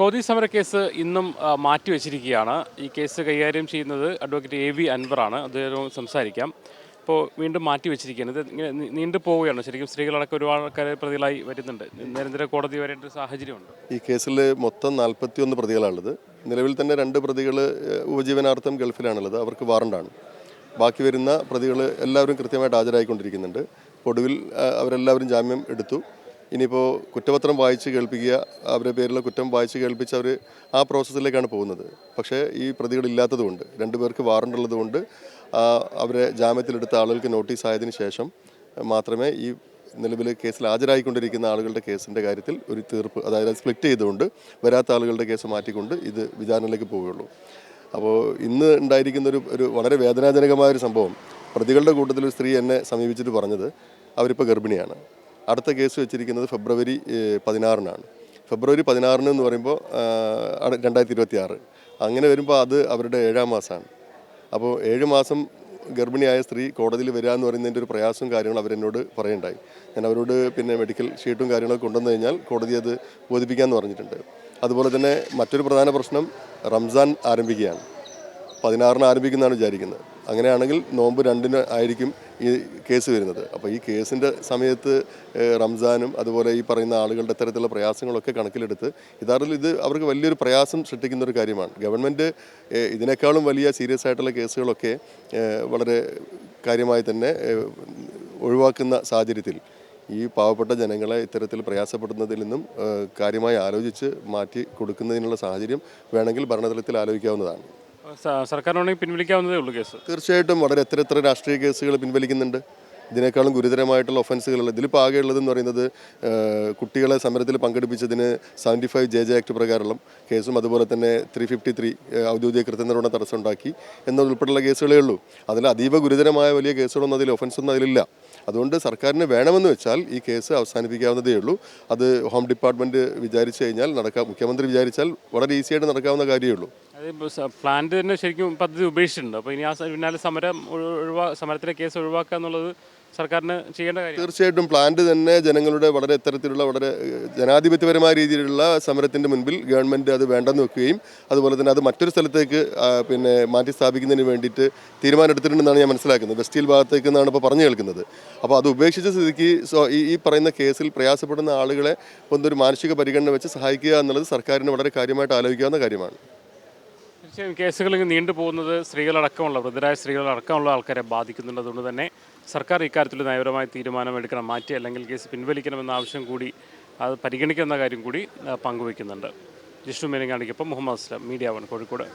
കോതി സമര കേസ് ഇന്നും മാറ്റി മാറ്റിവെച്ചിരിക്കുകയാണ് ഈ കേസ് കൈകാര്യം ചെയ്യുന്നത് അഡ്വക്കേറ്റ് എ വി അൻവറാണ്. അദ്ദേഹം സംസാരിക്കാം. ഇപ്പോൾ വീണ്ടും മാറ്റിവെച്ചിരിക്കുകയാണ് ഇത് ഇങ്ങനെ നീണ്ടു പോവുകയാണ്. ശരിക്കും സ്ത്രീകളടക്കം ഒരുപാട് ആൾക്കാർ പ്രതികളായി വരുന്നുണ്ട്. നിരന്തര കോടതി വരേണ്ട ഒരു സാഹചര്യമുണ്ട്. ഈ കേസിൽ മൊത്തം നാൽപ്പത്തിയൊന്ന് പ്രതികളാണുള്ളത്. നിലവിൽ തന്നെ രണ്ട് പ്രതികൾ ഉപജീവനാർത്ഥം ഗൾഫിലാണുള്ളത്. അവർക്ക് വാറണ്ടാണ് ബാക്കി വരുന്ന പ്രതികൾ എല്ലാവരും കൃത്യമായിട്ട് ഹാജരായിക്കൊണ്ടിരിക്കുന്നുണ്ട്. ഒടുവിൽ അവരെല്ലാവരും ജാമ്യം എടുത്തു. ഇനിയിപ്പോൾ കുറ്റപത്രം വായിച്ച് കേൾപ്പിക്കുക അവരുടെ പേരിലുള്ള കുറ്റം വായിച്ച് കേൾപ്പിച്ച് അവർ ആ പ്രോസസ്സിലേക്കാണ് പോകുന്നത്. പക്ഷേ ഈ പ്രതികളില്ലാത്തതുകൊണ്ട് രണ്ടുപേർക്ക് വാറണ്ട് ഉള്ളതുകൊണ്ട് അവരെ ജാമ്യത്തിലെടുത്ത ആളുകൾക്ക് നോട്ടീസ് ആയതിനു ശേഷം മാത്രമേ ഈ നിലവിൽ കേസിൽ ഹാജരായിക്കൊണ്ടിരിക്കുന്ന ആളുകളുടെ കേസിന്റെ കാര്യത്തിൽ ഒരു തീർപ്പ് അതായത് സ്പ്ലിറ്റ് ചെയ്തുകൊണ്ട് വരാത്ത ആളുകളുടെ കേസ് മാറ്റിക്കൊണ്ട് ഇത് വിചാരണയിലേക്ക് പോവുകയുള്ളൂ. അപ്പോൾ ഇന്ന് ഉണ്ടായിരിക്കുന്ന ഒരു ഒരു വളരെ വേദനാജനകമായ ഒരു സംഭവം. പ്രതികളുടെ കൂട്ടത്തിൽ ഒരു സ്ത്രീ എന്നെ സമീപിച്ചിട്ട് പറഞ്ഞത് അവരിപ്പോൾ ഗർഭിണിയാണ്. അടുത്ത കേസ് വെച്ചിരിക്കുന്നത് ഫെബ്രുവരി പതിനാറിനാണ്. ഫെബ്രുവരി പതിനാറിന് എന്ന് പറയുമ്പോൾ രണ്ടായിരത്തി ഇരുപത്തി ആറ് അങ്ങനെ വരുമ്പോൾ അത് അവരുടെ ഏഴാം മാസമാണ്. അപ്പോൾ ഏഴ് മാസം ഗർഭിണിയായ സ്ത്രീ കോടതിയിൽ വരിക എന്ന് പറയുന്നതിന്റെ ഒരു പ്രയാസവും കാര്യങ്ങളും അവരെന്നോട് പറയുണ്ടായി. ഞാൻ അവരോട് പിന്നെ മെഡിക്കൽ ഷീറ്റും കാര്യങ്ങളൊക്കെ കൊണ്ടുവന്നു കഴിഞ്ഞാൽ കോടതി അത് ബോധിപ്പിക്കാമെന്ന് പറഞ്ഞിട്ടുണ്ട്. അതുപോലെ തന്നെ മറ്റൊരു പ്രധാന പ്രശ്നം റംസാൻ ആരംഭിക്കുകയാണ്. പതിനാറിന് ആരംഭിക്കുന്നതാണ് വിചാരിക്കുന്നത്. അങ്ങനെയാണെങ്കിൽ നോമ്പ് രണ്ടിന് ആയിരിക്കും ഈ കേസ് വരുന്നത്. അപ്പോൾ ഈ കേസിന്റെ സമയത്ത് റംസാനും അതുപോലെ ഈ പറയുന്ന ആളുകളുടെ തരത്തിലുള്ള പ്രയാസങ്ങളൊക്കെ കണക്കിലെടുത്ത് യഥാർത്ഥത്തിൽ ഇത് അവർക്ക് വലിയൊരു പ്രയാസം സൃഷ്ടിക്കുന്ന ഒരു കാര്യമാണ് ഗവൺമെന്റ് ഇതിനേക്കാളും വലിയ സീരിയസ് ആയിട്ടുള്ള കേസുകളൊക്കെ വളരെ കാര്യമായി തന്നെ ഒഴിവാക്കുന്ന സാഹചര്യത്തിൽ ഈ പാവപ്പെട്ട ജനങ്ങളെ ഇത്തരത്തിൽ പ്രയാസപ്പെടുന്നതിൽ നിന്നും കാര്യമായി ആലോചിച്ച് മാറ്റി കൊടുക്കുന്നതിനുള്ള സാഹചര്യം വേണമെങ്കിൽ ഭരണതലത്തിൽ ആലോചിക്കാവുന്നതാണ്. സർക്കാരിനാണെങ്കിൽ പിൻവലിക്കാവുന്നതേ ഉള്ളൂ കേസ്. തീർച്ചയായിട്ടും വളരെ എത്ര എത്ര രാഷ്ട്രീയ കേസുകൾ പിൻവലിക്കുന്നുണ്ട്. ഇതിനേക്കാളും ഗുരുതരമായിട്ടുള്ള ഒഫൻസുകളുള്ള ഇതിലിപ്പോൾ ആകെ ഉള്ളതെന്ന് പറയുന്നത് കുട്ടികളെ സമരത്തിൽ പങ്കെടുപ്പിച്ചതിന് seventy five J J act പ്രകാരമുള്ള കേസും അതുപോലെ തന്നെ ത്രീ ഫിഫ്റ്റി ത്രീ ഔദ്യോഗിക കൃത്യനിർവഹണ തടസ്സം ഉണ്ടാക്കി എന്നതുൾപ്പെടെയുള്ള കേസുകളേ ഉള്ളൂ. അതിൽ അതീവ ഗുരുതരമായ വലിയ കേസുകളൊന്നും അതിൽ ഒഫൻസൊന്നും അതിലില്ല. അതുകൊണ്ട് സർക്കാരിന് വേണമെന്ന് വെച്ചാൽ ഈ കേസ് അവസാനിപ്പിക്കാവുന്നതേ ഉള്ളൂ. അത് ഹോം ഡിപ്പാർട്ട്മെന്റ് വിചാരിച്ചു കഴിഞ്ഞാൽ നടക്കാം മുഖ്യമന്ത്രി വിചാരിച്ചാൽ വളരെ ഈസിയായിട്ട് നടക്കാവുന്ന കാര്യമേ ഉള്ളൂ. പ്ലാന്റ് തന്നെ ശരിക്കും പദ്ധതി ഉപേക്ഷിച്ചിട്ടുണ്ട്. അപ്പോൾ ഇനി ആ പിന്നാലെ സമരം ഒഴി- ഒഴിവാ സമരത്തിലെ കേസ് ഒഴിവാക്കുക എന്നുള്ളത് സർക്കാരിന് ചെയ്യേണ്ട കാര്യം തീർച്ചയായിട്ടും പ്ലാന്റ് തന്നെ ജനങ്ങളുടെ വളരെ ഇത്തരത്തിലുള്ള വളരെ ജനാധിപത്യപരമായ രീതിയിലുള്ള സമരത്തിന്റെ മുൻപിൽ ഗവൺമെന്റ് അത് വേണ്ടെന്ന് വെക്കുകയും അതുപോലെ തന്നെ അത് മറ്റൊരു സ്ഥലത്തേക്ക് പിന്നെ മാറ്റി സ്ഥാപിക്കുന്നതിന് വേണ്ടിയിട്ട് തീരുമാനമെടുത്തിട്ടുണ്ടെന്നാണ് ഞാൻ മനസ്സിലാക്കുന്നത്. വെസ്റ്റീൽ ഭാഗത്തേക്ക് എന്നാണ് ഇപ്പോൾ പറഞ്ഞു കേൾക്കുന്നത്. അപ്പോൾ അത് ഉപേക്ഷിച്ച സ്ഥിതിക്ക് ഈ പറയുന്ന കേസിൽ പ്രയാസപ്പെടുന്ന ആളുകളെ ഒന്നൊരു മാനസിക പരിഗണന വെച്ച് സഹായിക്കുക എന്നുള്ളത് സർക്കാരിന് വളരെ കാര്യമായിട്ട് ആലോചിക്കാവുന്ന കാര്യമാണ്. തീർച്ചയായും കേസുകൾ നീണ്ടു പോകുന്നത് സ്ത്രീകളടക്കമുള്ള വൃദ്ധരായ സ്ത്രീകളടക്കമുള്ള ആൾക്കാരെ ബാധിക്കുന്നുണ്ട് അതുകൊണ്ട് തന്നെ സർക്കാർ ഇക്കാര്യത്തിൽ നയപരമായ തീരുമാനം എടുക്കണം മാറ്റി അല്ലെങ്കിൽ കേസ് പിൻവലിക്കണമെന്ന ആവശ്യം കൂടി അത് പരിഗണിക്കുന്ന കാര്യം കൂടി പങ്കുവയ്ക്കുന്നുണ്ട്. ജിഷ്ണു മേനങ്ങാടിക്കൊപ്പം മുഹമ്മദ് അസ്ലം മീഡിയ വൺ കോഴിക്കോട്.